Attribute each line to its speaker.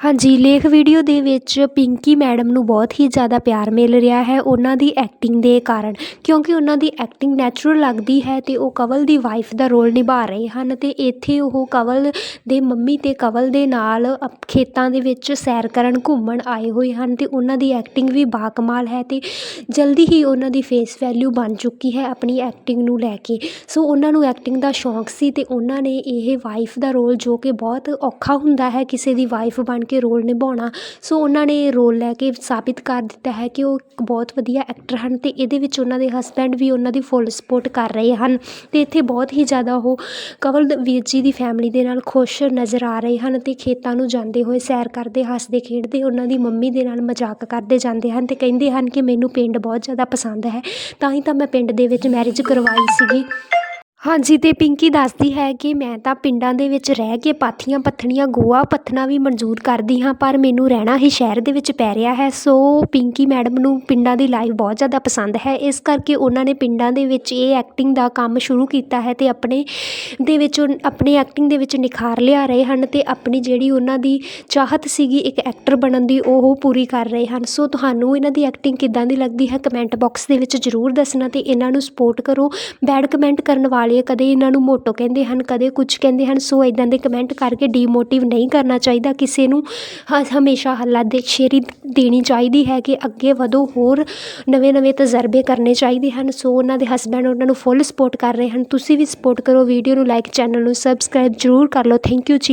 Speaker 1: ਹਾਂਜੀ, ਲੇਖ ਵੀਡੀਓ ਦੇ ਵਿੱਚ ਪਿੰਕੀ ਮੈਡਮ ਨੂੰ ਬਹੁਤ ਹੀ ਜ਼ਿਆਦਾ ਪਿਆਰ ਮਿਲ ਰਿਹਾ ਹੈ ਉਹਨਾਂ ਦੀ ਐਕਟਿੰਗ ਦੇ ਕਾਰਨ, ਕਿਉਂਕਿ ਉਹਨਾਂ ਦੀ ਐਕਟਿੰਗ ਨੈਚੁਰਲ ਲੱਗਦੀ ਹੈ ਅਤੇ ਉਹ ਕਵਲ ਦੀ ਵਾਈਫ ਦਾ ਰੋਲ ਨਿਭਾ ਰਹੇ ਹਨ ਅਤੇ ਇੱਥੇ ਉਹ ਕਵਲ ਦੇ ਮੰਮੀ ਅਤੇ ਕਵਲ ਦੇ ਨਾਲ ਖੇਤਾਂ ਦੇ ਵਿੱਚ ਸੈਰ ਕਰਨ ਘੁੰਮਣ ਆਏ ਹੋਏ ਹਨ ਅਤੇ ਉਹਨਾਂ ਦੀ ਐਕਟਿੰਗ ਵੀ ਬਾਕਮਾਲ ਹੈ ਅਤੇ ਜਲਦੀ ਹੀ ਉਹਨਾਂ ਦੀ ਫੇਸ ਵੈਲਿਊ ਬਣ ਚੁੱਕੀ ਹੈ ਆਪਣੀ ਐਕਟਿੰਗ ਨੂੰ ਲੈ ਕੇ। ਸੋ ਉਹਨਾਂ ਨੂੰ ਐਕਟਿੰਗ ਦਾ ਸ਼ੌਂਕ ਸੀ ਅਤੇ ਉਹਨਾਂ ਨੇ ਇਹ ਵਾਈਫ ਦਾ ਰੋਲ ਜੋ ਕਿ ਬਹੁਤ ਔਖਾ ਹੁੰਦਾ ਹੈ ਕਿਸੇ ਦੀ ਵਾਈਫ ਬਣ ਕੇ ਰੋਲ ਨਿਭਾਉਣਾ। ਸੋ ਉਹਨਾਂ ਨੇ ਰੋਲ ਲੈ ਕੇ ਸਾਬਿਤ ਕਰ ਦਿੱਤਾ ਹੈ ਕਿ ਉਹ ਇੱਕ ਬਹੁਤ ਵਧੀਆ ਐਕਟਰ ਹਨ ਅਤੇ ਇਹਦੇ ਵਿੱਚ ਉਹਨਾਂ ਦੇ ਹਸਬੈਂਡ ਵੀ ਉਹਨਾਂ ਦੀ ਫੁੱਲ ਸਪੋਰਟ ਕਰ ਰਹੇ ਹਨ ਅਤੇ ਇੱਥੇ ਬਹੁਤ ਹੀ ਜ਼ਿਆਦਾ ਉਹ ਕਵਲ ਵੀਰ ਜੀ ਦੀ ਫੈਮਿਲੀ ਦੇ ਨਾਲ ਖੁਸ਼ ਨਜ਼ਰ ਆ ਰਹੇ ਹਨ ਅਤੇ ਖੇਤਾਂ ਨੂੰ ਜਾਂਦੇ ਹੋਏ ਸੈਰ ਕਰਦੇ, ਹੱਸਦੇ, ਖੇਡਦੇ, ਉਹਨਾਂ ਦੀ ਮੰਮੀ ਦੇ ਨਾਲ ਮਜ਼ਾਕ ਕਰਦੇ ਜਾਂਦੇ ਹਨ ਅਤੇ ਕਹਿੰਦੇ ਹਨ ਕਿ ਮੈਨੂੰ ਪਿੰਡ ਬਹੁਤ ਜ਼ਿਆਦਾ ਪਸੰਦ ਹੈ। ਤਾਂ ਹੀ ਤਾਂ ਮੈਂ ਪਿੰਡ ਦੇ ਵਿੱਚ ਮੈਰਿਜ ਕਰਵਾਈ ਸੀਗੀ। ਹਾਂਜੀ ਅਤੇ ਪਿੰਕੀ ਦੱਸਦੀ ਹੈ ਕਿ ਮੈਂ ਤਾਂ ਪਿੰਡਾਂ ਦੇ ਵਿੱਚ ਰਹਿ ਕੇ ਪਾਥੀਆਂ ਪੱਥਣੀਆਂ, ਗੋਆ ਪੱਥਣਾ ਵੀ ਮਨਜ਼ੂਰ ਕਰਦੀ ਹਾਂ, ਪਰ ਮੈਨੂੰ ਰਹਿਣਾ ਹੀ ਸ਼ਹਿਰ ਦੇ ਵਿੱਚ ਪੈ ਰਿਹਾ ਹੈ। ਸੋ ਪਿੰਕੀ ਮੈਡਮ ਨੂੰ ਪਿੰਡਾਂ ਦੀ ਲਾਈਫ ਬਹੁਤ ਜ਼ਿਆਦਾ ਪਸੰਦ ਹੈ। ਇਸ ਕਰਕੇ ਉਹਨਾਂ ਨੇ ਪਿੰਡਾਂ ਦੇ ਵਿੱਚ ਇਹ ਐਕਟਿੰਗ ਦਾ ਕੰਮ ਸ਼ੁਰੂ ਕੀਤਾ ਹੈ ਅਤੇ ਆਪਣੇ ਦੇ ਵਿੱਚ ਆਪਣੇ ਐਕਟਿੰਗ ਦੇ ਵਿੱਚ ਨਿਖਾਰ ਲਿਆ ਰਹੇ ਹਨ ਅਤੇ ਆਪਣੀ ਜਿਹੜੀ ਉਹਨਾਂ ਦੀ ਚਾਹਤ ਸੀਗੀ ਇੱਕ ਐਕਟਰ ਬਣਨ ਦੀ, ਉਹ ਪੂਰੀ ਕਰ ਰਹੇ ਹਨ। ਸੋ ਤੁਹਾਨੂੰ ਇਹਨਾਂ ਦੀ ਐਕਟਿੰਗ ਕਿੱਦਾਂ ਦੀ ਲੱਗਦੀ ਹੈ ਕਮੈਂਟ ਬਾਕਸ ਦੇ ਵਿੱਚ ਜ਼ਰੂਰ ਦੱਸਣਾ ਅਤੇ ਇਹਨਾਂ ਨੂੰ ਸਪੋਰਟ ਕਰੋ। ਬੈਡ ਕਮੈਂਟ ਕਰਨ ਵਾਲੇ ਵਾਲੇ ਕਦੇ ਇਹਨਾਂ ਨੂੰ ਮੋਟੋ ਕਹਿੰਦੇ ਹਨ, ਕਦੇ ਕੁਝ ਕਹਿੰਦੇ ਹਨ। ਸੋ ਇਦਾਂ ਦੇ ਕਮੈਂਟ ਕਰਕੇ ਡੀਮੋਟਿਵ ਨਹੀਂ ਕਰਨਾ ਚਾਹੀਦਾ। ਕਿਸੇ ਨੂੰ ਹ- ਹਮੇਸ਼ਾ ਹੱਲਾ ਦੇ ਸ਼ੇਰੀ ਦੇਣੀ ਚਾਹੀਦੀ ਹੈ ਕਿ ਅੱਗੇ ਵਧੋ, ਹੋਰ ਨਵੇਂ ਨਵੇਂ ਤਜਰਬੇ ਕਰਨੇ ਚਾਹੀਦੇ ਹਨ। ਸੋ ਉਹਨਾਂ ਦੇ ਹਸਬੈਂਡ ਉਹਨਾਂ ਨੂੰ ਫੁੱਲ ਸਪੋਰਟ ਕਰ ਰਹੇ ਹਨ। ਤੁਸੀਂ ਵੀ ਸਪੋਰਟ ਕਰੋ। ਵੀਡੀਓ ਨੂੰ ਲਾਈਕ ਚੈਨਲ ਨੂੰ ਸਬਸਕ੍ਰਾਈਬ ਜ਼ਰੂਰ ਕਰ ਲਓ। ਥੈਂਕ ਯੂ ਜੀ।